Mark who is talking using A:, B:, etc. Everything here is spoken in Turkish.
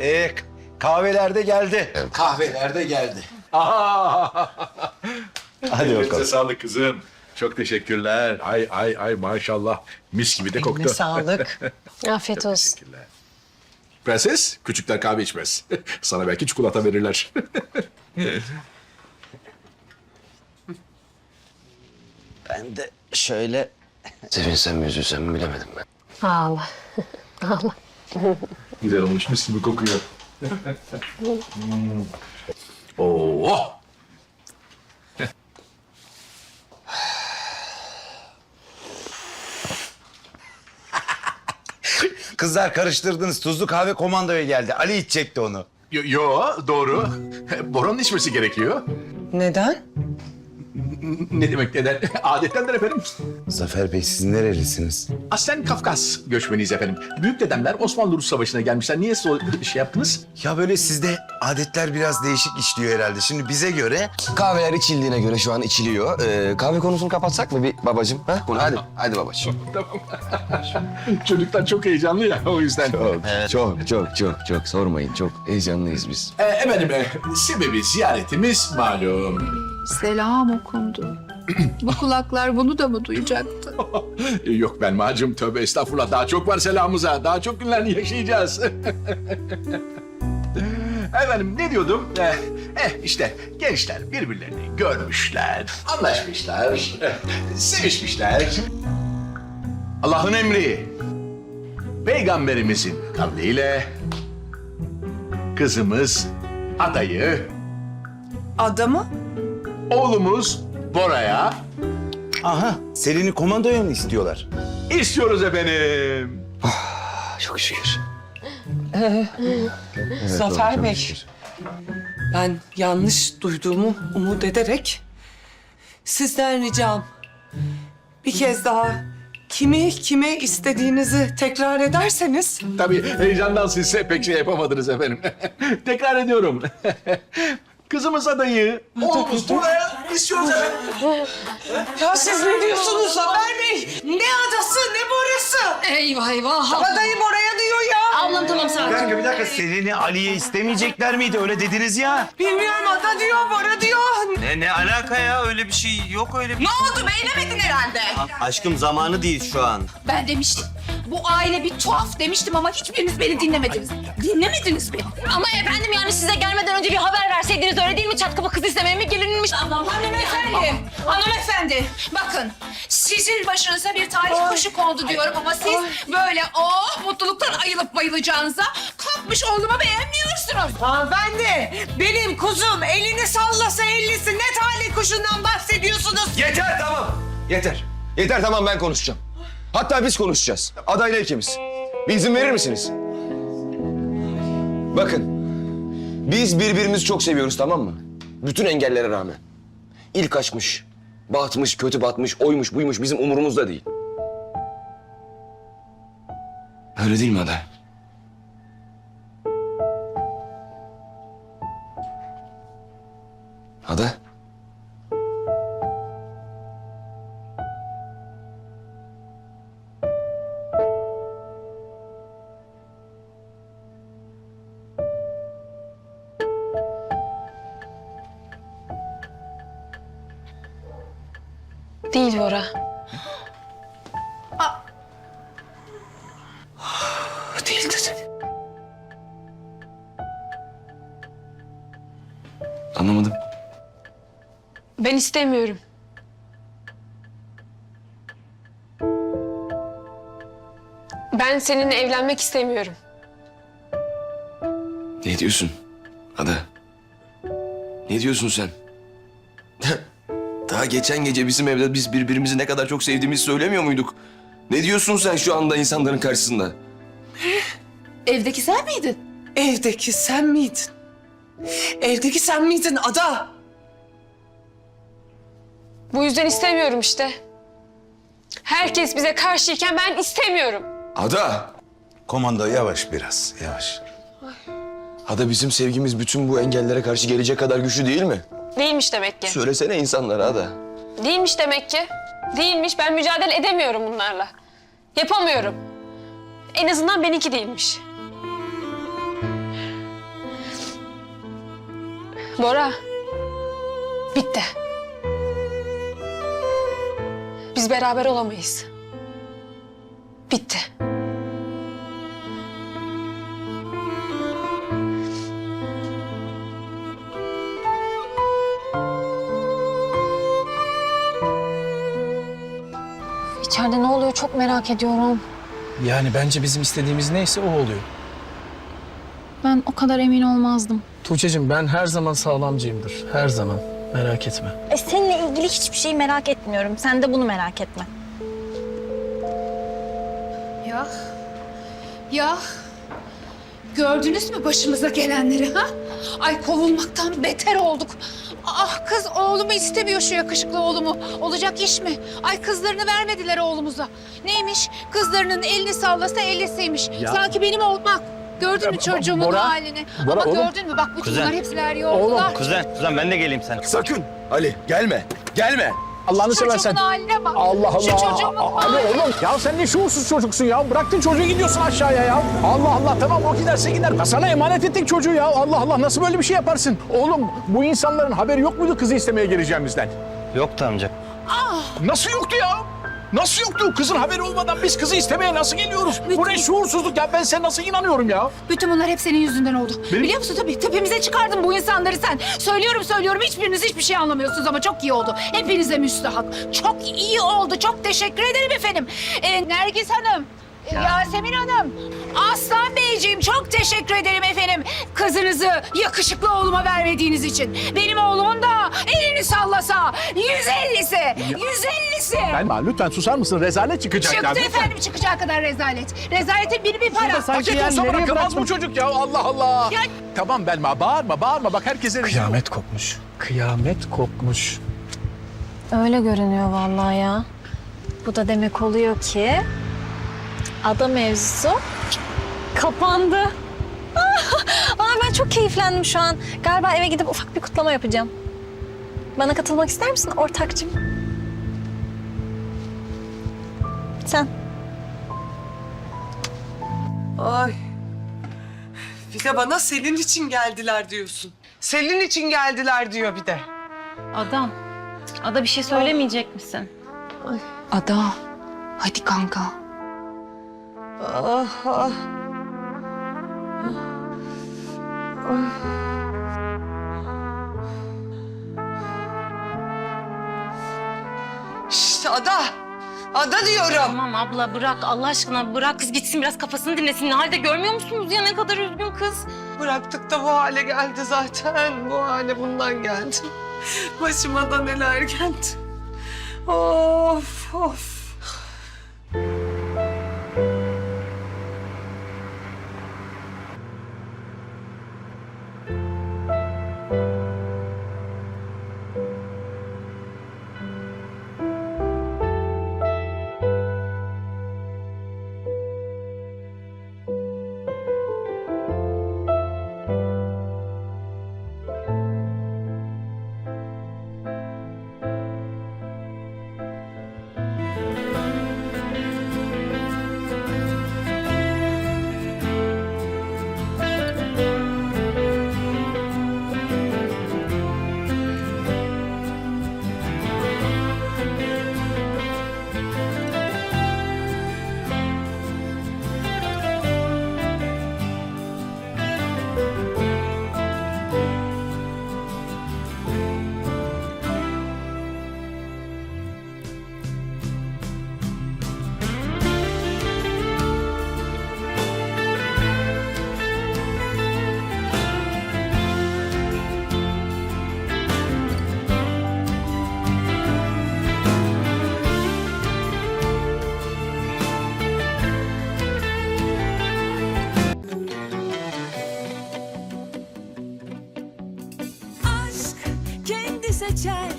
A: Ee, kahvelerde geldi. Kahvelerde geldi. Hadi bakalım.
B: sağlık kızım. Çok teşekkürler. Ay ay ay maşallah. Mis gibi de koktu.
C: Eline sağlık.
D: Afiyet olsun.
B: Teşekkürler. Prenses, küçükler kahve içmez. Sana belki çikolata verirler.
A: Ben de şöyle...
E: Sevinsem mi üzülsem mi bilemedim ben.
D: Ağla. Ağla.
B: Güzel olmuş, mis gibi kokuyor. Hmm. Oo.
A: Kızlar karıştırdınız. Tuzlu kahve komandoya geldi. Ali içecekti onu.
B: Yo, yo, doğru. Boran'ın içmesi gerekiyor.
C: Neden?
B: Ne demek neden? Adettendir efendim.
A: Zafer Bey siz nerelisiniz?
B: Aslen Kafkas göçmeniyiz efendim. Büyük dedemler Osmanlı-Rus Savaşı'na gelmişler. Niye so- şey yaptınız?
A: Ya böyle sizde adetler biraz değişik işliyor herhalde. Şimdi bize göre
E: Kahveler içildiğine göre şu an içiliyor. Ee, kahve konusunu kapatsak mı bir babacığım? Ha? Bunu hadi, hadi babacığım.
B: Çocuklar çok heyecanlı ya o yüzden.
E: Çok, çok, çok, çok sormayın. Çok heyecanlıyız biz.
B: Ee, efendim, e, sebebi ziyaretimiz malum.
F: Selam okundu. Bu kulaklar bunu da mı duyacaktı?
B: Yok ben macım tövbe estağfurullah. Daha çok var selamımıza. Daha çok günler yaşayacağız. Efendim ne diyordum? Eh, eh işte gençler birbirlerini görmüşler, anlaşmışlar, eh, sevişmişler. Allah'ın emri, peygamberimizin kavliyle kızımız adayı,
C: Adamı?
B: Oğlumuz Bora'ya
A: aha Selin'i komandoya mı istiyorlar?
B: istiyoruz efendim.
E: Çok şükür.
C: Zafer Bey. Ben yanlış duyduğumu umut ederek sizden ricam bir kez daha kimi kime istediğinizi tekrar ederseniz
B: Tabii heyecandan siz pek şey yapamadınız efendim. Tekrar ediyorum. Kızımız adayı, oğlumuz buraya istiyoruz efendim.
C: Ya siz ne diyorsunuz Zafer Bey? Ne adası ne burası?
D: Eyvah eyvah.
C: Adayı oraya diyor ya.
D: Ablam tamam sakin.
A: dakika bir dakika Selin'i Ali'ye istemeyecekler miydi? Öyle dediniz ya.
C: Bilmiyorum ada diyor, Bora diyor.
G: Ne, ne alaka ya? Öyle bir şey yok öyle bir
C: Ne oldu beğenemedin herhalde.
G: Aşkım zamanı değil şu an.
F: Ben demiştim. Bu aile bir tuhaf demiştim ama hiçbiriniz beni dinlemediniz. Dinlemediniz beni.
D: Ama efendim yani size gelmeden önce bir haber verseydiniz öyle değil mi? Çat kapı kız istemeye mi gelinmiş?
F: Hanımefendi, hanımefendi. Bakın, sizin başınıza bir talih kuşu kondu diyorum ama siz böyle oh mutluluktan ayılıp bayılacağınıza kalkmış oğlumu beğenmiyorsunuz.
C: Hanımefendi, benim kuzum elini sallasa ellisi ne talih kuşundan bahsediyorsunuz?
E: Yeter tamam. Yeter. Yeter tamam ben konuşacağım. Hatta biz konuşacağız. Adayla ikimiz. Bir izin verir misiniz? Bakın. Biz birbirimizi çok seviyoruz tamam mı? Bütün engellere rağmen. İlk aşkmış, batmış, kötü batmış, oymuş, buymuş bizim umurumuzda değil. Öyle değil mi Ada? Ada?
D: Değil Bora.
C: Değil dedi.
E: Anlamadım.
D: Ben istemiyorum. Ben seninle evlenmek istemiyorum.
E: Ne diyorsun Ada? Ne diyorsun sen? Daha geçen gece bizim evde biz birbirimizi ne kadar çok sevdiğimizi söylemiyor muyduk? Ne diyorsun sen şu anda insanların karşısında?
F: Evdeki sen miydin?
C: Evdeki sen miydin? Evdeki sen miydin ada?
D: Bu yüzden istemiyorum işte. Herkes bize karşıyken ben istemiyorum.
E: Ada!
A: Komando yavaş biraz yavaş.
E: Ada bizim sevgimiz bütün bu engellere karşı gelecek kadar güçlü değil mi?
D: Değilmiş demek ki.
E: Söylesene insanlara da.
D: Değilmiş demek ki. Değilmiş. Ben mücadele edemiyorum bunlarla. Yapamıyorum. En azından benimki değilmiş. Bora. Bitti. Biz beraber olamayız. Bitti.
H: Çok merak ediyorum.
I: Yani bence bizim istediğimiz neyse o oluyor.
H: Ben o kadar emin olmazdım.
I: Tuğçe'cim ben her zaman sağlamcıyımdır. Her zaman. Merak etme.
H: E seninle ilgili hiçbir şeyi merak etmiyorum. Sen de bunu merak etme.
F: Ya. Ya. Gördünüz mü başımıza gelenleri ha? Ay kovulmaktan beter olduk. Ah kız oğlumu istemiyor şu yakışıklı oğlumu. Olacak iş mi? Ay kızlarını vermediler oğlumuza. Neymiş? Kızlarının elini sallasa ellisiymiş. Sanki benim olmak. Gördün mü çocuğumun
B: Bora,
F: halini?
B: Bora,
F: Ama
B: oğlum.
F: gördün mü? Bak bütün
G: Kuzen.
F: bunlar hepsi veriyor oldular.
G: Kuzen, kuzen ben de geleyim sen.
E: Sakın Ali gelme. Gelme.
B: Allah'ını
F: Çocuğumun
B: seversen.
F: haline bak.
B: Allah Allah.
F: Şu çocuğumun
B: Ali
F: haline.
B: oğlum ya sen ne şuursuz çocuksun ya. Bıraktın çocuğu gidiyorsun aşağıya ya. Allah Allah tamam o giderse gider. Ya sana emanet ettik çocuğu ya. Allah Allah nasıl böyle bir şey yaparsın? Oğlum bu insanların haberi yok muydu kızı istemeye geleceğimizden?
G: Yoktu amca.
B: Nasıl yoktu ya? Nasıl yoktu? Kızın haberi olmadan biz kızı istemeye nasıl geliyoruz? Bu ne şuursuzluk ya? Ben sen nasıl inanıyorum ya?
F: Bütün bunlar hep senin yüzünden oldu. Biliyor musun tabii tepemize çıkardın bu insanları sen. Söylüyorum söylüyorum hiçbiriniz hiçbir şey anlamıyorsunuz ama çok iyi oldu. Hepinize müstahak. Çok iyi oldu. Çok teşekkür ederim efendim. Ee, Nergis Hanım, Yasemin Hanım, Aslan Beyciğim çok teşekkür ederim efendim. Kızınızı yakışıklı oğluma vermediğiniz için. Benim oğlumun da elini sallasa 150'si, 150'si.
B: Ben lütfen susar mısın? Rezalet çıkacak ya.
F: Çıktı
B: lütfen.
F: efendim çıkacağı kadar rezalet. Rezaletin biri bir para.
B: Paket olsa bırakılmaz bu çocuk ya. Allah Allah.
F: Ya-
B: Tamam Belma bağırma bağırma. Bak herkese
I: Kıyamet kopmuş. Kıyamet kopmuş.
H: Öyle görünüyor vallahi ya. Bu da demek oluyor ki ada mevzusu kapandı. Aa, ben çok keyiflendim şu an. Galiba eve gidip ufak bir kutlama yapacağım. Bana katılmak ister misin ortakcığım? Sen.
C: Ay. Bir de bana Selin için geldiler diyorsun. Selin için geldiler diyor bir de.
H: Adam. Ada bir şey söylemeyecek misin?
D: Ada. Hadi kanka.
C: Ah ah. Şşt Ada. Ada diyorum.
J: Tamam abla bırak Allah aşkına bırak kız gitsin biraz kafasını dinlesin. Ne halde görmüyor musunuz ya ne kadar üzgün kız.
C: Bıraktık da bu hale geldi zaten. Bu hale bundan geldi. Başıma da neler geldi. Of of.
K: shine.